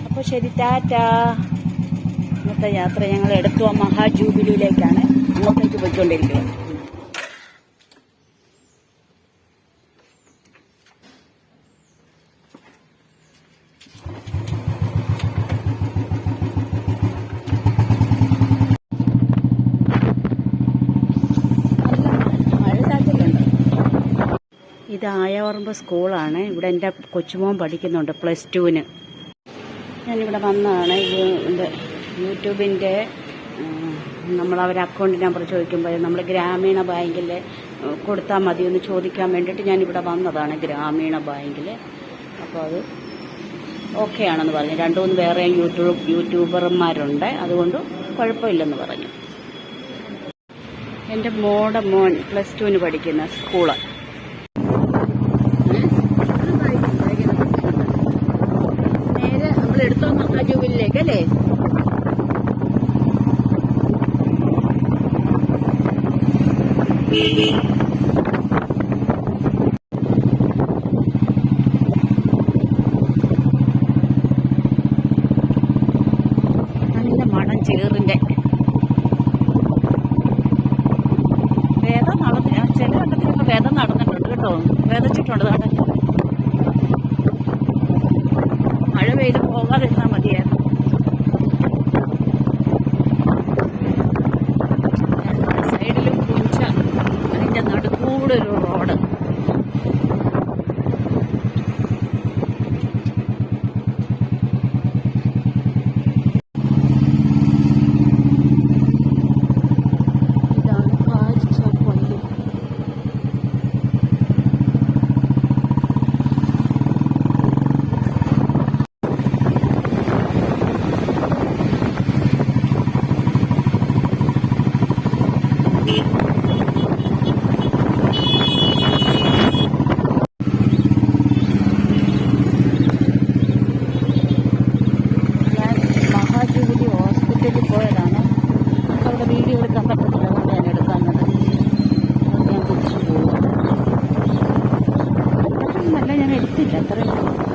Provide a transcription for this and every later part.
അപ്പോൾ ശരി ടാറ്റ. ഇന്നത്തെ യാത്ര ഞങ്ങൾ എടുത്തുവ മഹാജൂബിലിയിലേക്കാണ് അങ്ങോട്ടേക്ക് പോയിക്കൊണ്ടിരിക്കുന്നത് മഴ ചാറ്റലുണ്ട് ഇത് ആയവർമ്പ് സ്കൂളാണ്. ഇവിടെ എന്റെ കൊച്ചുമോൻ പഠിക്കുന്നുണ്ട് പ്ലസ് ടുവിന്. ഞാനിവിടെ വന്നതാണ് ഇത് യൂട്യൂബിന്റെ നമ്മൾ അവരെ അക്കൗണ്ട് നമ്പർ ചോദിക്കുമ്പോൾ നമ്മൾ ഗ്രാമീണ ബാങ്കിൽ കൊടുത്താൽ മതി എന്ന് ചോദിക്കാൻ വേണ്ടിയിട്ട് ഞാനിവിടെ വന്നതാണ് ഗ്രാമീണ ബാങ്കിൽ അപ്പോൾ അത് ഓക്കെ ആണെന്ന് പറഞ്ഞു. രണ്ടു മൂന്ന് വേറെ യൂട്യൂബ് യൂട്യൂബർമാരുണ്ട്. അതുകൊണ്ട് കുഴപ്പമില്ലെന്ന് പറഞ്ഞു. എന്റെ മോടെ മോൻ പ്ലസ് ടുവിന് പഠിക്കുന്ന സ്കൂൾ. നല്ല മണം ചേറിന്റെ വേദം നടന്ന് ചില കണ്ടത്തിലൊക്കെ വേദം നടന്നിട്ടുണ്ട് കേട്ടോ. വേദച്ചിട്ടുണ്ട് നട മഴ പെയ്ത് പോകാതിരുന്നാൽ നല്ല ഞാൻ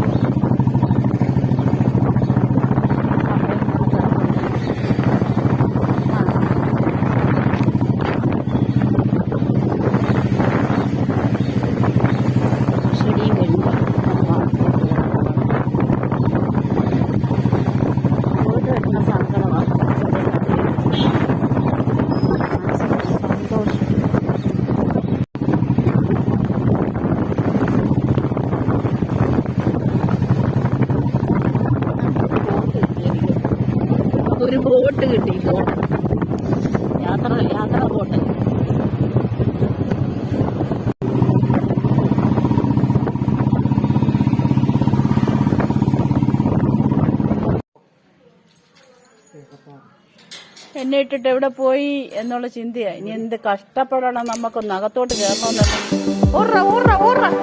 ബോട്ട് കിട്ടി ബോട്ട് യാത്ര യാത്ര ബോട്ട് എന്നെ ഇട്ടിട്ട് എവിടെ പോയി എന്നുള്ള ചിന്തയാ. ഇനി എന്ത് കഷ്ടപ്പെടണം നമുക്കൊന്ന് അകത്തോട്ട് കയറണമെന്നല്ല ഓറ ഓറ ഓറ ഓറ